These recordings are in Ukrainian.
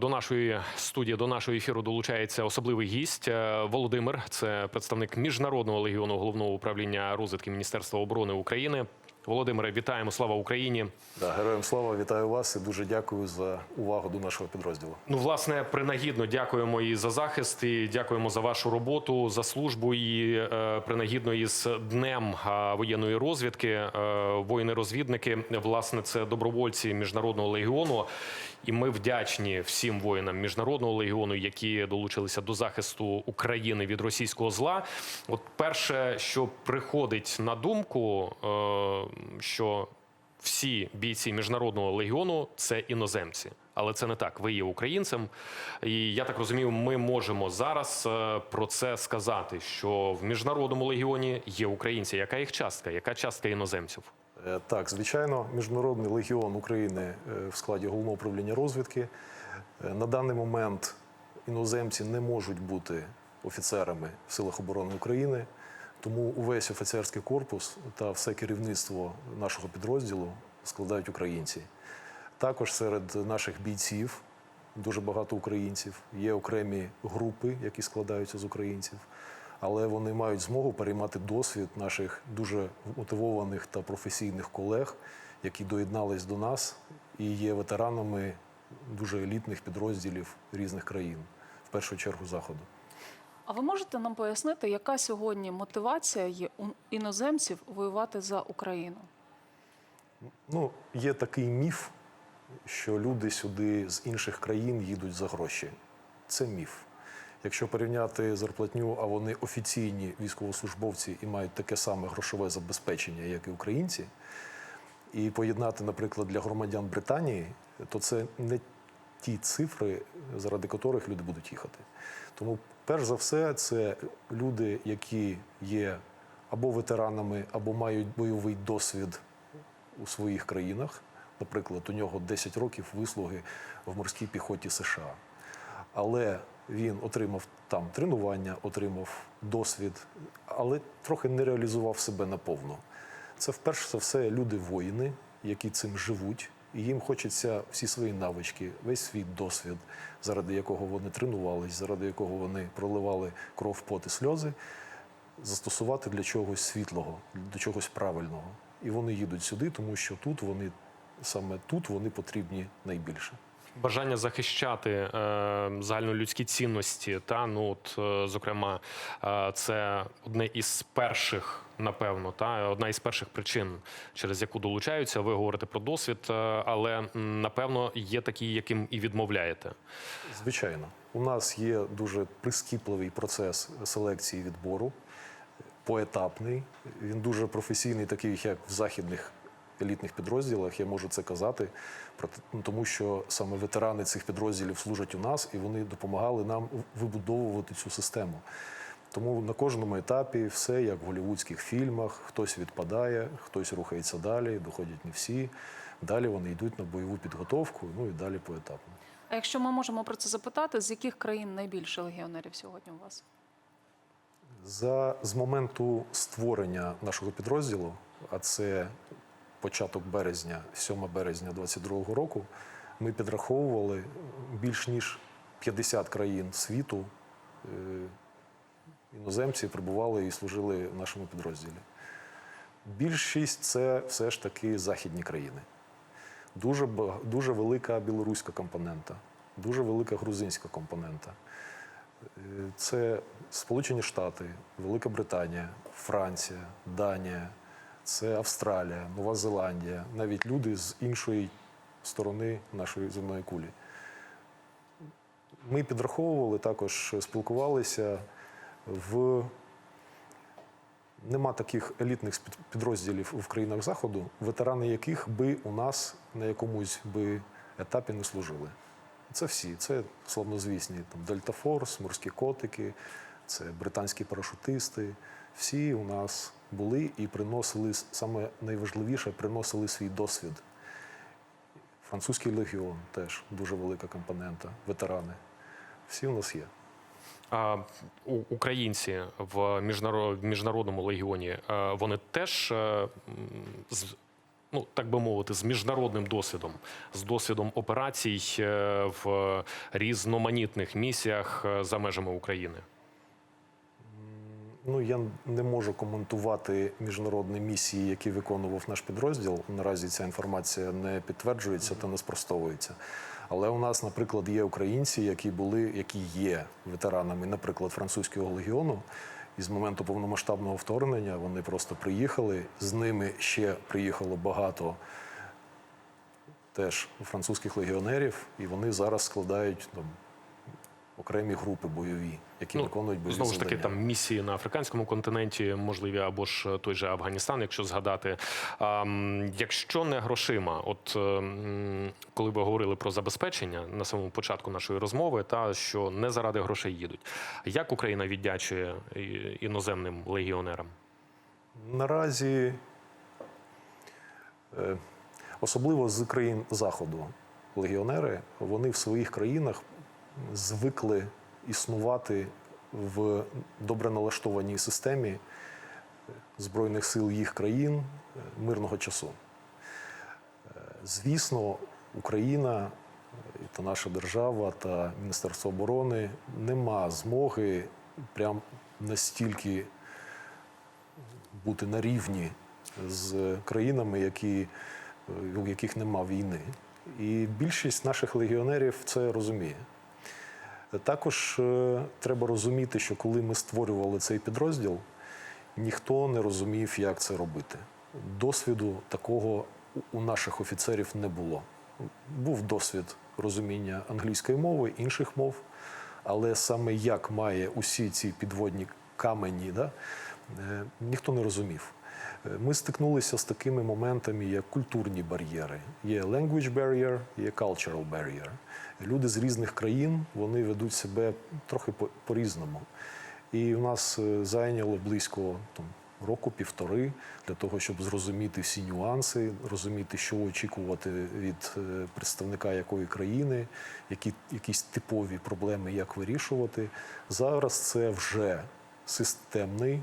До нашої студії, до нашого ефіру долучається особливий гість Е, Володимир. Це представник міжнародного легіону головного управління розвитки Міністерства оборони України. Володимире, вітаємо! Слава Україні! Да, героям слава, вітаю вас і дуже дякую за увагу до нашого підрозділу. Ну, власне, принагідно дякуємо і за захист, і дякуємо за вашу роботу, за службу. І е, принагідно із днем воєнної розвідки. Е, Воїни-розвідники, власне, це добровольці міжнародного легіону. І ми вдячні всім воїнам міжнародного легіону, які долучилися до захисту України від російського зла. От перше, що приходить на думку, е, що всі бійці міжнародного легіону це іноземці. Але це не так. Ви є українцем, і я так розумію, ми можемо зараз е, про це сказати, що в міжнародному легіоні є українці. Яка їх частка? Яка частка іноземців? Е, Так, звичайно, Міжнародний легіон України е, в складі головного управління розвідки. На даний момент іноземці не можуть бути офіцерами в силах оборони України, тому увесь офіцерський корпус та все керівництво нашого підрозділу складають українці. Також серед наших бійців дуже багато українців. Є окремі групи, які складаються з українців, але вони мають змогу переймати досвід наших дуже мотивованих та професійних колег, які доєднались до нас і є ветеранами дуже елітних підрозділів різних країн, в першу чергу заходу. А ви можете нам пояснити, яка сьогодні мотивація є у іноземців воювати за Україну? Ну, є такий міф, що люди сюди з інших країн їдуть за гроші. Це міф. Якщо порівняти зарплатню, а вони офіційні військовослужбовці і мають таке саме грошове забезпечення, як і українці, і поєднати, наприклад, для громадян Британії, то це не ті цифри, заради котрих люди будуть їхати. Тому, перш за все, це люди, які є або ветеранами, або мають бойовий досвід у своїх країнах. Наприклад, у нього 10 років вислуги в морській піхоті США. Але він отримав там тренування, отримав досвід, але трохи не реалізував себе наповну. Це вперше за все люди воїни, які цим живуть, і їм хочеться всі свої навички, весь свій досвід, заради якого вони тренувались, заради якого вони проливали кров, пот і сльози, застосувати для чогось світлого, до чогось правильного. І вони їдуть сюди, тому що тут вони саме тут вони потрібні найбільше. Бажання захищати е, загальнолюдські цінності, та ну от, е, зокрема, е, це одне із перших, напевно, та одна із перших причин, через яку долучаються. Ви говорите про досвід, е, але напевно є такі, яким і відмовляєте. Звичайно, у нас є дуже прискіпливий процес селекції відбору, поетапний. Він дуже професійний, такий як в західних елітних підрозділах. Я можу це казати, ну, тому що саме ветерани цих підрозділів служать у нас і вони допомагали нам вибудовувати цю систему. Тому на кожному етапі все як в голівудських фільмах: хтось відпадає, хтось рухається далі, доходять не всі. Далі вони йдуть на бойову підготовку, ну і далі поетапно. А якщо ми можемо про це запитати, з яких країн найбільше легіонерів сьогодні у вас? За з моменту створення нашого підрозділу, а це початок березня, 7 березня 22-го року, ми підраховували більш ніж 50 країн світу. е, Іноземці прибували і служили в нашому підрозділі. Більшість це все ж таки західні країни. Дуже, дуже велика білоруська компонента, дуже велика грузинська компонента. Е, Це Сполучені Штати, Велика Британія, Франція, Данія, це Австралія, Нова Зеландія, навіть люди з іншої сторони нашої земної кулі. Ми підраховували також, спілкувалися в. Нема таких елітних підрозділів в країнах Заходу, ветерани яких би у нас на якомусь би етапі не служили. Це всі. Це славнозвісні там Дельта Форс, морські котики, це британські парашутисти. Всі у нас були і приносили саме найважливіше, приносили свій досвід. Французький легіон теж дуже велика компонента, ветерани. Всі у нас є. А українці в міжнаро- міжнародному легіоні е, вони теж е, з- ну так би мовити, з міжнародним досвідом, з досвідом операцій е, в різноманітних місіях за межами України? Ну, я не можу коментувати міжнародні місії, які виконував наш підрозділ. Наразі ця інформація не підтверджується та не спростовується. Але у нас, наприклад, є українці, які були, які є ветеранами, наприклад, французького легіону. І з моменту повномасштабного вторгнення вони просто приїхали. З ними ще приїхало багато теж французьких легіонерів, і вони зараз складають там, окремі групи бойові, які виконують бойові Ну, знову ж таки, там місії на африканському континенті, можливі, або ж той же Афганістан, якщо згадати. А, якщо не грошима, от е, коли ви говорили про забезпечення на самому початку нашої розмови, та що не заради грошей їдуть. Як Україна віддячує іноземним легіонерам? Наразі, е, особливо з країн Заходу, легіонери, вони в своїх країнах звикли існувати в добре налаштованій системі Збройних сил їх країн е, мирного часу. Е, Звісно, Україна е, та наша держава та Міністерство оборони нема змоги прям настільки бути на рівні з країнами, які, у яких нема війни. І більшість наших легіонерів це розуміє. Також е, треба розуміти, що коли ми створювали цей підрозділ, ніхто не розумів, як це робити. Досвіду такого у- наших офіцерів не було. Був досвід розуміння англійської мови, інших мов, але саме як має усі ці підводні камені, да, е, ніхто не розумів. Ми стикнулися з такими моментами, як культурні бар'єри. Є language barrier, є cultural barrier. Люди з різних країн вони ведуть себе трохи по- по-різному. І у нас е, зайняло близько там, року-півтори для того, щоб зрозуміти всі нюанси, розуміти, що очікувати від е, представника якої країни, які якісь типові проблеми, як вирішувати. Зараз це вже системний,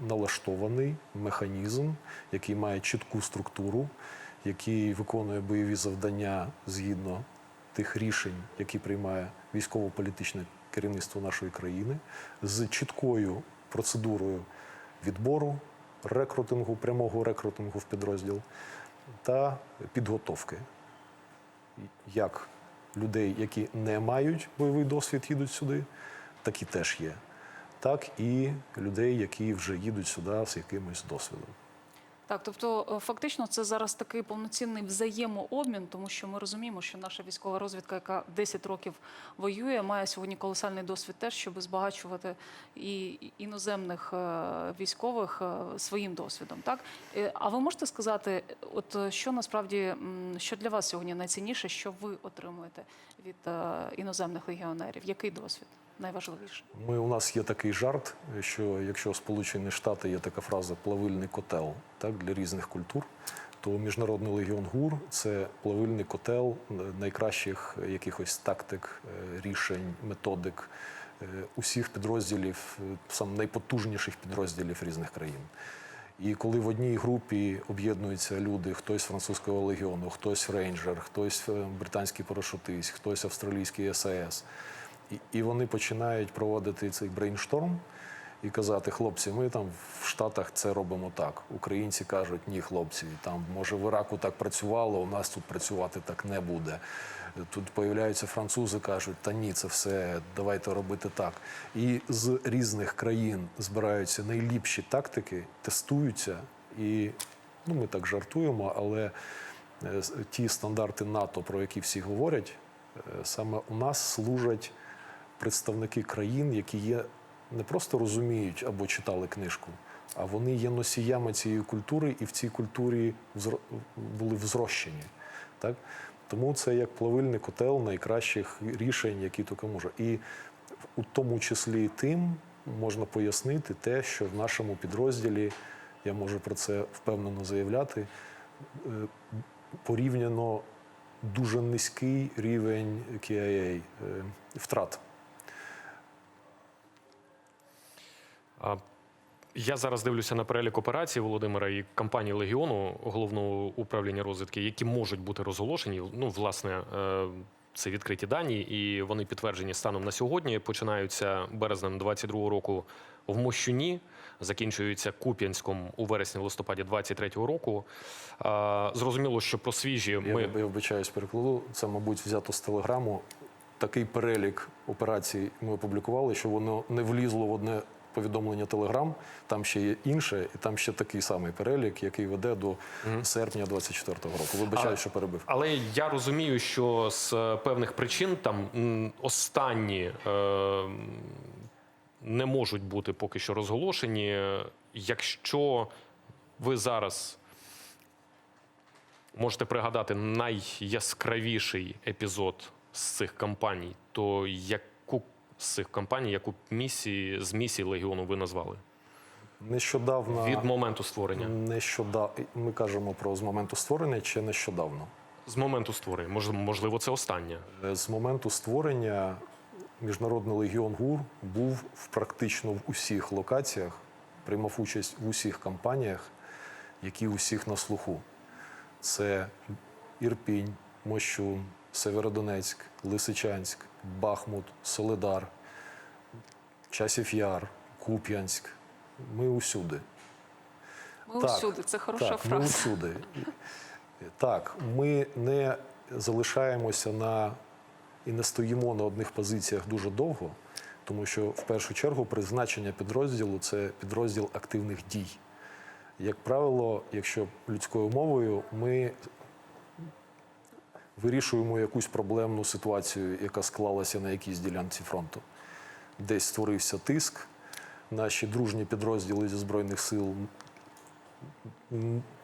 налаштований механізм, який має чітку структуру, який виконує бойові завдання згідно тих рішень, які приймає військово-політичне керівництво нашої країни, з чіткою процедурою відбору, рекрутингу, прямого рекрутингу в підрозділ та підготовки. Як людей, які не мають бойовий досвід, їдуть сюди, такі теж є. Так і людей, які вже їдуть сюди з якимось досвідом. Так, тобто е, фактично це зараз такий повноцінний взаємообмін, тому що ми розуміємо, що наша військова розвідка, яка 10 років воює, має сьогодні колосальний досвід теж, щоб збагачувати і іноземних е, військових е, своїм досвідом. Так а ви можете сказати, от що насправді що для вас сьогодні найцінніше, що ви отримуєте від іноземних легіонерів? Який досвід найважливіше? Ми, у нас є такий жарт, що якщо Сполучені Штати є така фраза плавильний котел так, для різних культур, то Міжнародний легіон ГУР це плавильний котел найкращих якихось тактик, е, рішень, методик е, усіх підрозділів, сам найпотужніших підрозділів різних країн. І коли в одній групі об'єднуються люди, хтось французького легіону, хтось рейнджер, хтось е, британський парашутист, хтось австралійський САС, і, вони починають проводити цей брейншторм і казати, хлопці, ми там в Штатах це робимо так. Українці кажуть, ні, хлопці, там може в Іраку так працювало, у нас тут працювати так не буде. Тут появляються французи, кажуть, та ні, це все, давайте робити так. І з різних країн збираються найліпші тактики, тестуються, і ну, ми так жартуємо, але е, ті стандарти НАТО, про які всі говорять, е, саме у нас служать представники країн, які є не просто розуміють або читали книжку, а вони є носіями цієї культури і в цій культурі були взрощені. Так? Тому це як плавильний котел найкращих рішень, які тільки може. І у тому числі тим можна пояснити те, що в нашому підрозділі, я можу про це впевнено заявляти, е, порівняно дуже низький рівень KIA е, втрат. Я зараз дивлюся на перелік операцій Володимира і компанії Легіону головного управління розвідки, які можуть бути розголошені. Ну, власне, е, це відкриті дані, і вони підтверджені станом на сьогодні. Починаються березнем 22-го року в Мощуні, закінчуються Куп'янськом у вересні-листопаді 23-го року. Зрозуміло, що про свіжі ми я вибачаюсь, перекладу. Це, мабуть, взято з телеграму. Такий перелік операцій ми опублікували, що воно не влізло в одне повідомлення Телеграм. Там ще є інше, і там ще такий самий перелік, який веде до серпня 24-го року. Вибачаю, А- що перебив. Але я розумію, що з е, певних причин там останні е, не можуть бути поки що розголошені. Якщо ви зараз можете пригадати найяскравіший епізод з цих кампаній, то яку з цих кампаній, яку місії з місій Легіону ви назвали Нещодавно від моменту створення? нещодавно ми кажемо про з моменту створення чи нещодавно. З моменту створення, можливо, це остання. Е, З моменту створення Міжнародний легіон ГУР був в практично в усіх локаціях, приймав участь в усіх кампаніях, які у всіх на слуху. Це Ірпінь, Мощун, Северодонецьк, Лисичанськ, Бахмут, Соледар, Часів Яр, Куп'янськ. Ми усюди. Ми Так, усюди. Це хороша так, Ми усюди. Так, ми не залишаємося на і не стоїмо на одних позиціях дуже довго, тому що в першу чергу призначення підрозділу це підрозділ активних дій. Як правило, якщо людською мовою, ми вирішуємо якусь проблемну ситуацію, яка склалася на якійсь ділянці фронту. Десь створився тиск. Наші дружні підрозділи зі Збройних сил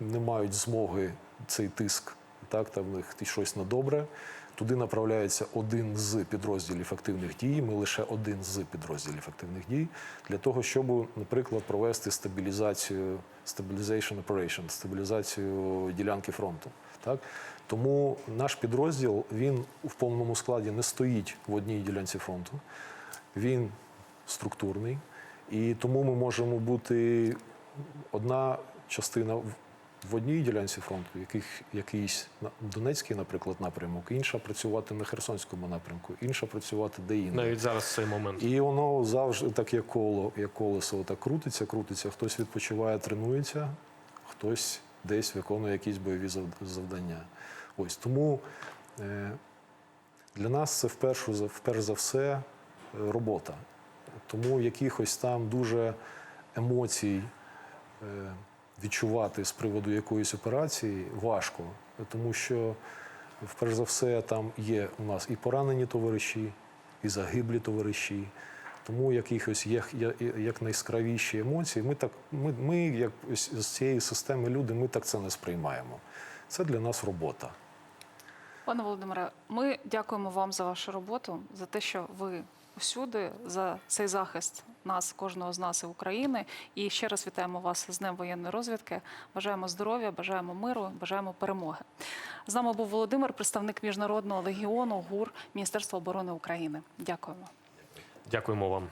не мають змоги цей тиск, так, там в них щось недобре. Туди направляється один з підрозділів активних дій. Ми лише один з підрозділів активних дій для того, щоб, наприклад, провести стабілізацію, stabilization operation, стабілізацію ділянки фронту. Так? Тому наш підрозділ він в повному складі не стоїть в одній ділянці фронту. Він структурний, і тому ми можемо бути одна частина в- одній ділянці фронту, яких якийсь Донецький, наприклад, напрямок, інша працювати на Херсонському напрямку, інша працювати де інде. Навіть зараз цей момент. І воно завжди так як коло, як колесо, так крутиться, крутиться. Хтось відпочиває, тренується, хтось десь виконує якісь бойові завдання. Ось тому е, для нас це вперше, вперш за все е, робота. Тому якихось там дуже емоцій е, відчувати з приводу якоїсь операції важко, тому що, вперш за все, там є у нас і поранені товариші, і загиблі товариші. Тому якихось є, як найскравіші емоції. Ми так, ми, ми як з цієї системи люди, ми так це не сприймаємо. Це для нас робота. Пане Володимире, ми дякуємо вам за вашу роботу, за те, що ви усюди, за цей захист нас, кожного з нас і України. І ще раз вітаємо вас з Днем воєнної розвідки. Бажаємо здоров'я, бажаємо миру, бажаємо перемоги. З нами був Володимир, представник міжнародного легіону ГУР Міністерства оборони України. Дякуємо. Дякуємо вам.